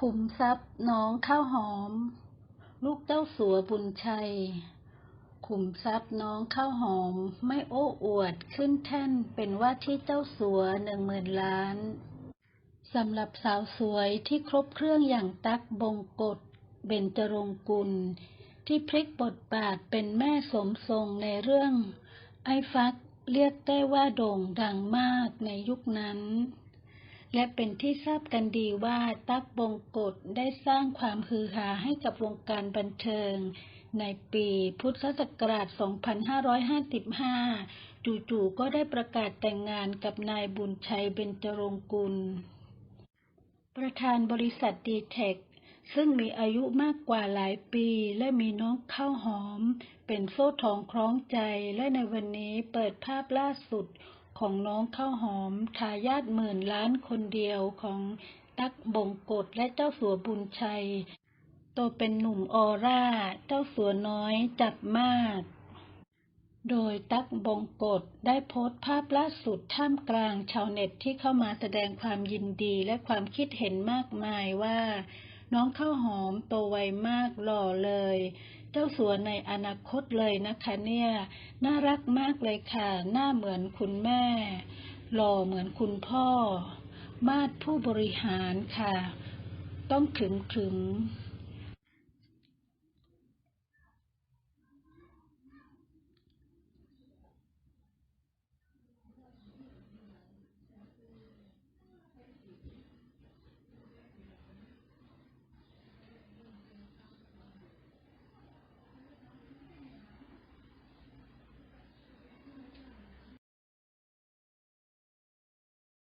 ขุมทรัพย์น้องข้าวหอม ลูกเจ้าสัวบุญชัย ขุมทรัพย์น้องข้าวหอมไม่โอ้อวดขึ้นแท่นเป็นว่าที่เจ้าสัวหนึ่งหมื่นล้านสำหรับสาวสวยที่ครบเครื่องอย่างตั๊กบงกฎเบญจรงค์กุล ที่พลิกบทบาทเป็นแม่สมทรงในเรื่อง ไอ้ฟักเรียกได้ว่าโด่งดังมากในยุคนั้น และเป็นที่ทราบกันดีว่าตั๊กบงกฎได้สร้างความฮือฮาให้กับวงการบันเทิง ในปีพุทธศักราช 2555 จู่ๆ ก็ได้ประกาศแต่งงานกับนายบุญชัยเบญจรงค์กุล ประธานบริษัทดีเทคซึ่งมีอายุมากกว่าหลายปีและมีน้องข้าวหอม เป็นโซ่ทองคล้องใจและในวันนี้เปิดภาพล่าสุด ของน้องข้าวหอม ทายาทหมื่นล้านคนเดียวของตั๊กบงกฎและเจ้าสัวบุญชัย โตเป็นหนุ่มออร่า เจ้าสัวน้อยจับมาก โดยตั๊กบงกฎได้โพสต์ภาพล่าสุดท่ามกลางชาวเน็ตที่เข้ามาแสดงความยินดีและความคิดเห็นมากมายว่า น้องข้าวหอมโตไวมากหล่อเลย เจ้าสัวในอนาคตเลยนะคะเนี่ย น่ารักมากเลยค่ะ หน้าเหมือนคุณแม่ หล่อเหมือนคุณพ่อ มาดผู้บริหารค่ะ ต้องขึงขึง